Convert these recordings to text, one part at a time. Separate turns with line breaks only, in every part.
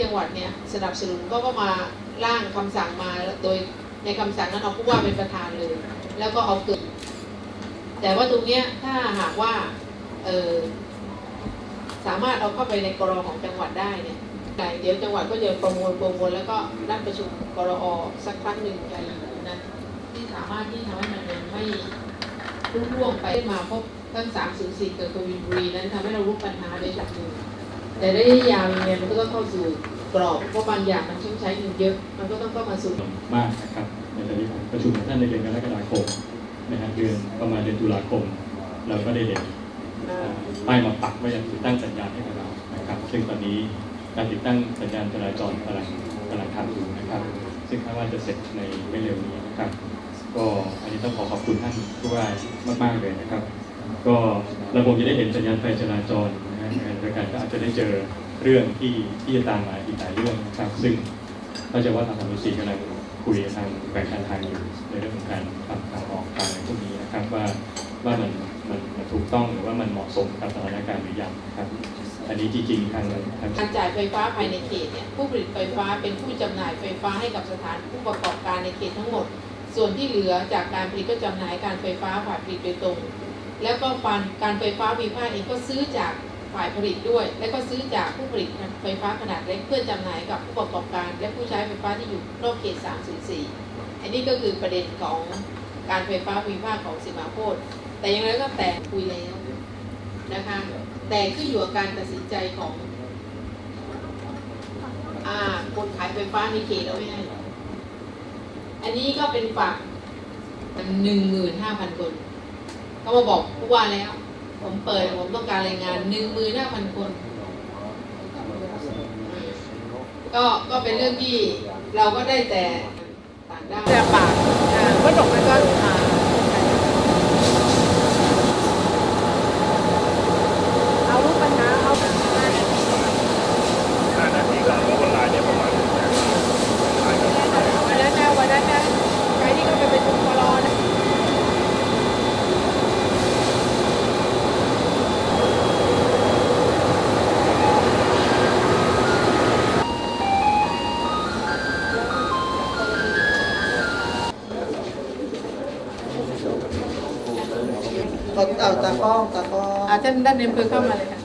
จังหวัดเนี่ยสนับสนุนก็ก็มาร่างคำสั่งมาโดยในคำสั่งนั้นเอาผู้ว่าเป็นประธานเลย แล้วก็เอาเกิดแต่ว่าตรงเนี้ยถ้าหากว่าเออสามารถเอาเข้าไปในกรอของจังหวัดได้เนี่ยเดี๋ยวจังหวัดก็จะประมวลประมวลแล้วก็นัดประชุมกรอสักครั้งหนึ่งในนั้นที่สามารถที่ทำให้มันไม่รุ่งร่วงไปมาพบทั้งสามศูนย์สี่เกิดกวินบุรีนั้นทำให้เรารู้ปัญหาโดยหลักหนึ่ง แต่ระยะยาวยังไงมันก็ต้องเข้าสู่กรอบเพราะบางอย่างมันต้องใช้เงินเยอะมันก็ต้องเข้ามาสู่
มากนะครับในตอนนี้ผมประชุมกับท่านในเดือนกรกฎาคมนะฮะเดือนประมาณเดือนตุลาคม เราก็ได้เด็น
เอ่อ
ป้ายมาปักไว้ยังติดตั้งสัญญาณให้กับเรานะครับ ซึ่งตอนนี้การติดตั้งสัญญาณจราจรกำลังกำลังทำอยู่นะครับ ซึ่งคาดว่าจะเสร็จในไม่เร็วนี้นะครับ ก็อันนี้ต้องขอขอบคุณท่านผู้ว่ามาก ๆ เลยนะครับ ก็เราคงจะได้เห็นสัญญาณไฟจราจรนะฮะในขณะเดียวกันก็อาจจะ ได้เจอเรื่องที่ที่จะตามมาอีกหลายเรื่องนะครับซึ่งเข้าใจว่าทางสมุทรศรีกำลังคุยกับทางแบ่งการทางอยู่ในเรื่องของการทำทางออกทางอะไรพวกนี้นะครับว่าว่ามันมันมันถูกต้องหรือว่ามันเหมาะสมกับสถานการณ์หรือยังครับ อันนี้จริงๆทาง
การจ่ายไฟฟ้าภายในเขตเนี่ยผู้ผลิตไฟฟ้าเป็นผู้จำหน่ายไฟฟ้าให้กับสถานผู้ประกอบการในเขตทั้งหมด ส่วนที่เหลือจากการผลิตก็จำหน่ายการไฟฟ้าฝ่ายผลิตโดยตรง แล้วก็การการไฟฟ้ามีภาคเองก็ซื้อจาก ฝ่ายผลิตด้วย และก็ซื้อจากผู้ผลิตไฟฟ้าขนาดเล็กเพื่อจำหน่ายกับผู้ประกอบการ และผู้ใช้ไฟฟ้าที่อยู่นอกเขต 304 อันนี้ก็คือประเด็นของการไฟฟ้ามีภาคของสิมาโพธแต่อย่างไรก็แต่คุยแล้วนะคะแต่ขึ้นอยู่กับการตัดสินใจของอ่าคนขายไฟฟ้าในเขตเราไม่ให้อันนี้ก็เป็นฝากหนึ่งหมื่นห้าพันคนเขามาบอกผู้ว่าแล้ว ผมเปิดผมต้องการแรงงานหนึ่งมือหน้าพันคน ก็ก็เป็นเรื่องที่เราก็ได้แต่
เอา
ตากล้องตากล้องอาจารย์ด้านนี้พื่อเข้ามาเลยค่ะ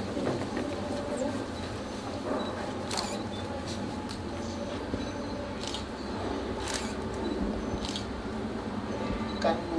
กันหมู